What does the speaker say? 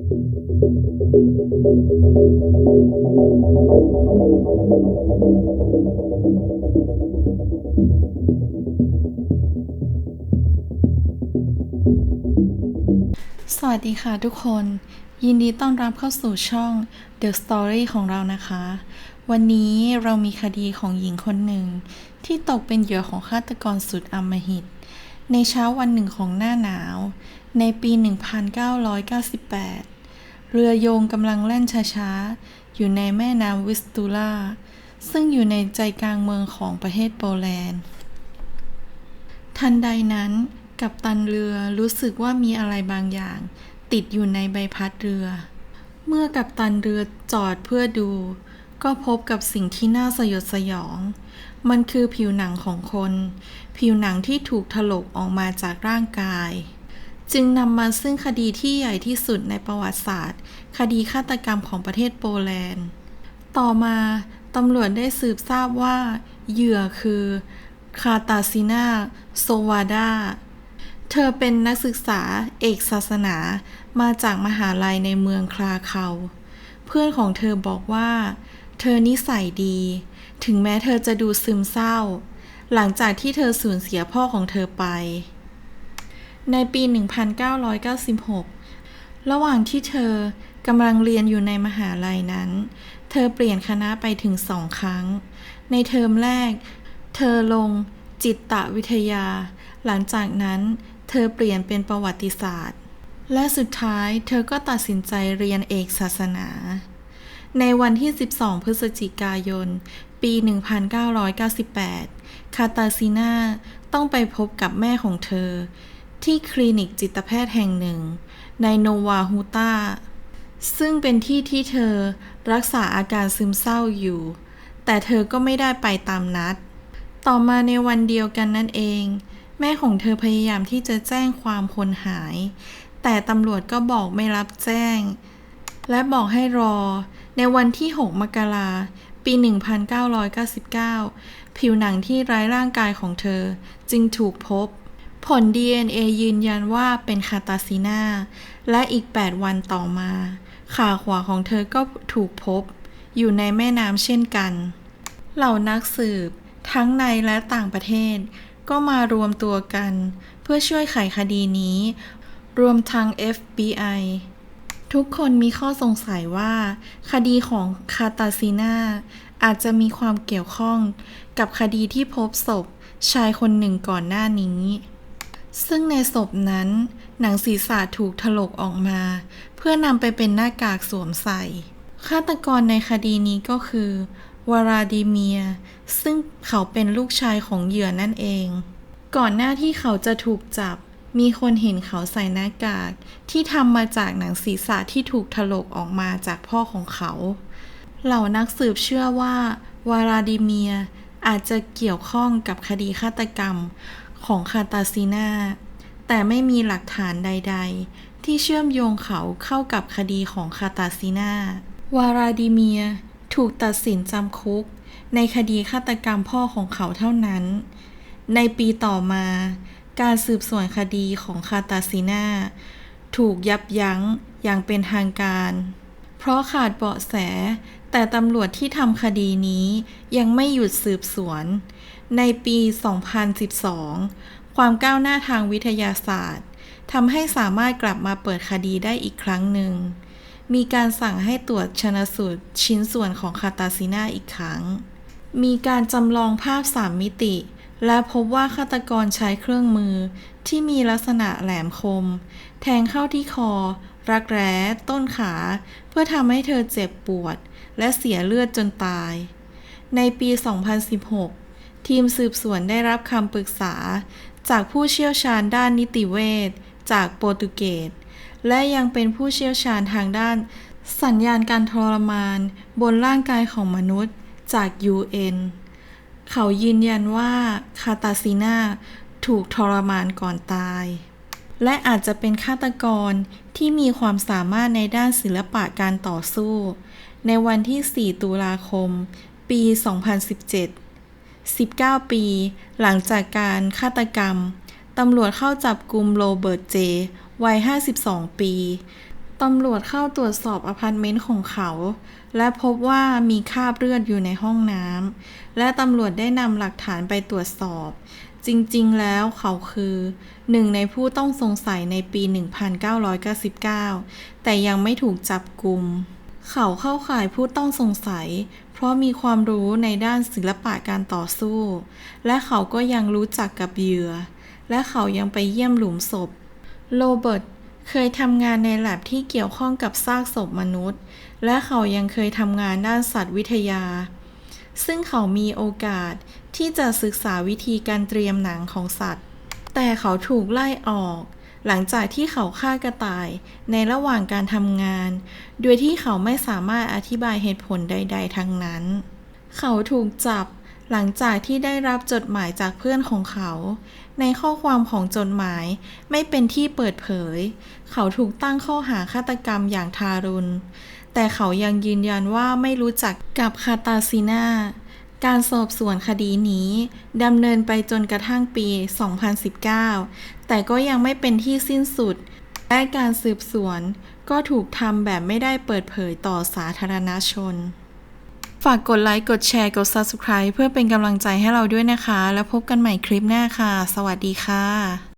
สวัสดีค่ะทุกคน ยินดีต้อนรับเข้าสู่ช่อง The Story ของเรานะคะ วันนี้เรามีคดีของหญิงคนหนึ่ง ที่ตกเป็นเหยื่อของฆาตกรสุดอำมหิต ในเช้าวันหนึ่งของหน้าหนาว ในปี 1998 เรือโยงกำลังแล่นช้าๆ อยู่ในแม่น้ำวิสตูลาซึ่งอยู่ในใจกลางเมืองของประเทศโปแลนด์ ทันใดนั้น กัปตันเรือรู้สึกว่ามีอะไรบางอย่าง ติดอยู่ในใบพัดเรือ เมื่อกัปตันเรือจอดเพื่อดู ก็พบกับสิ่งที่น่าสยดสยอง มันคือผิวหนังของคน ผิวหนังที่ถูกถลกออกมาจากร่างกาย จึงนำมาซึ่งคดีที่ใหญ่ที่สุดในประวัติศาสตร์ คดีฆาตกรรมของประเทศโปแลนด์ ต่อมาตำรวจได้สืบทราบว่า เหยื่อคือคาตาซินาโซวาดา เธอเป็นนักศึกษาเอกศาสนามาจากมหาลัยในเมืองคลาเคาเพื่อนของเธอบอกว่า เธอนิสัยดี ถึงแม้เธอจะดูซึมเศร้า หลังจากที่เธอสูญเสียพ่อของเธอไป ในปี 1996 ระหว่างที่เธอกำลังเรียนอยู่ในมหาลัยนั้น เธอเปลี่ยนคณะไปถึงสองครั้ง ในเทอมแรก เธอลงจิตตวิทยา หลังจากนั้นเธอเปลี่ยนเป็นประวัติศาสตร์ และสุดท้ายเธอก็ตัดสินใจเรียนเอกศาสนา ในวันที่ 12 พฤศจิกายน ปี 1998 คาตาซินาต้องไปพบกับแม่ของเธอ ที่คลินิกจิตแพทย์แห่งหนึ่ง ในโนวาฮูตาซึ่งเป็นที่ที่เธอรักษาอาการซึมเศร้าอยู่ แต่เธอก็ไม่ได้ไปตามนัด ต่อมาในวันเดียวกันนั่นเอง แม่ของเธอพยายามที่จะแจ้งความคนหาย แต่ตำรวจก็บอกไม่รับแจ้ง และบอกให้รอ ในวันที่ 6 มกราปี 1999 ผิวหนังที่ไร้ร่างกายของเธอ จึงถูกพบ ผล DNA ยืนยันว่าเป็นคาตาซินา และอีก 8 วันต่อมา ขาขวาของเธอก็ถูกพบ อยู่ในแม่น้ำเช่นกัน เหล่านักสืบ ทั้งในและต่างประเทศ ก็มารวมตัวกัน เพื่อช่วยไขคดีนี้ รวมทั้ง FBI ทุกคนมีข้อสงสัยว่า คดีของคาตาซินาอาจจะมีความเกี่ยวข้องกับคดีที่พบศพชายคนหนึ่งก่อนหน้านี้ ซึ่งในศพนั้น หนังศีรษะถูกถลกออกมา เพื่อนำไปเป็นหน้ากากสวมใส่ ฆาตกรในคดีนี้ก็คือวาราดิเมีย ซึ่งเขาเป็นลูกชายของเหยื่อนั่นเอง ก่อนหน้าที่เขาจะถูกจับ มีคนเห็นเขาใส่หน้ากาก ที่ทำมาจากหนังศีรษะที่ถูกถลกออกมาจากพ่อของเขา เหล่านักสืบเชื่อว่า วาราดิเมียอาจจะเกี่ยวข้องกับคดีฆาตกรรมของคาตาซินาแต่ไม่มีหลักฐานใด ๆ ที่เชื่อมโยงเขาเข้ากับคดีของคาตาซินาวาราดิเมียถูกตัดสินจำคุก ในคดีฆาตกรรมพ่อของเขาเท่านั้น ในปีต่อมา การสืบสวนคดีของคาตาซินาถูกยับยั้งอย่างเป็นทางการ เพราะขาดเบาะแส แต่ตำรวจที่ทำคดีนี้ยังไม่หยุดสืบสวน ในปี 2012 ความก้าวหน้าทางวิทยาศาสตร์ทำให้สามารถกลับมาเปิดคดีได้อีกครั้งหนึ่ง มีการสั่งให้ตรวจชนสูตรชิ้นส่วนของคาตาซินาอีกครั้ง มีการจำลองภาพสามมิติ และพบว่าฆาตกรใช้เครื่องมือที่มีลักษณะแหลมคม แทงเข้าที่คอ รักแร้ ต้นขา เพื่อทำให้เธอเจ็บปวด และเสียเลือดจนตาย ในปี 2016 ทีมสืบสวนได้รับคำปรึกษา จากผู้เชี่ยวชาญด้านนิติเวชจากโปรตุเกส และยังเป็นผู้เชี่ยวชาญทางด้าน สัญญาณการทรมาน บนร่างกายของมนุษย์จาก UN เขายืนยันว่าคาตาซินาถูกทรมานก่อนตาย และอาจจะเป็นฆาตกรที่มีความสามารถในด้านศิลปะการต่อสู้ ในวันที่ 4 ตุลาคม ปี 2017 19 ปี หลังจากการฆาตกรรม ตำรวจเข้าจับกลุ่มโรเบิร์ตเจ วัย 52 ปี ตำรวจเข้าตรวจสอบอพาร์ตเมนต์ของเขา และพบว่ามีคราบเลือดอยู่ในห้องน้ำและตำรวจได้นำหลักฐานไปตรวจสอบ จริงๆ แล้วเขาคือหนึ่งในผู้ต้องสงสัยในปี 1999 แต่ยังไม่ถูกจับกลุ่ม เขาเข้าข่ายผู้ต้องสงสัย เพราะมีความรู้ในด้านศิลปะการต่อสู้ และเขาก็ยังรู้จักกับเหยื่อ และเขายังไปเยี่ยมหลุมศพ โรเบิร์ต เคยทำงานในแลบที่เกี่ยวข้องกับซากศพมนุษย์ และเขายังเคยทำงานด้านสัตววิทยา ซึ่งเขามีโอกาสที่จะศึกษาวิธีการเตรียมหนังของสัตว์ แต่เขาถูกไล่ออก หลังจากที่เขาฆ่ากระต่ายในระหว่างการทำงาน โดยที่เขาไม่สามารถอธิบายเหตุผลใด ๆ ทั้งนั้น เขาถูกจับ หลังจากที่ได้รับจดหมายจากเพื่อนของเขา ในข้อความของจดหมายไม่เป็นที่เปิดเผย เขาถูกตั้งข้อหาฆาตกรรมอย่างทารุณ แต่เขายังยืนยันว่าไม่รู้จักกับคาตาซินาการสอบสวนคดีนี้ดำเนินไปจนกระทั่งปี 2019 แต่ก็ยังไม่เป็นที่สิ้นสุด และการสืบสวนก็ถูกทำแบบไม่ได้เปิดเผยต่อสาธารณชน ฝากกดไลค์ กดแชร์ กด Subscribe เพื่อเป็นกำลังใจให้เราด้วยนะคะ แล้วพบกันใหม่คลิปหน้าค่ะ สวัสดีค่ะ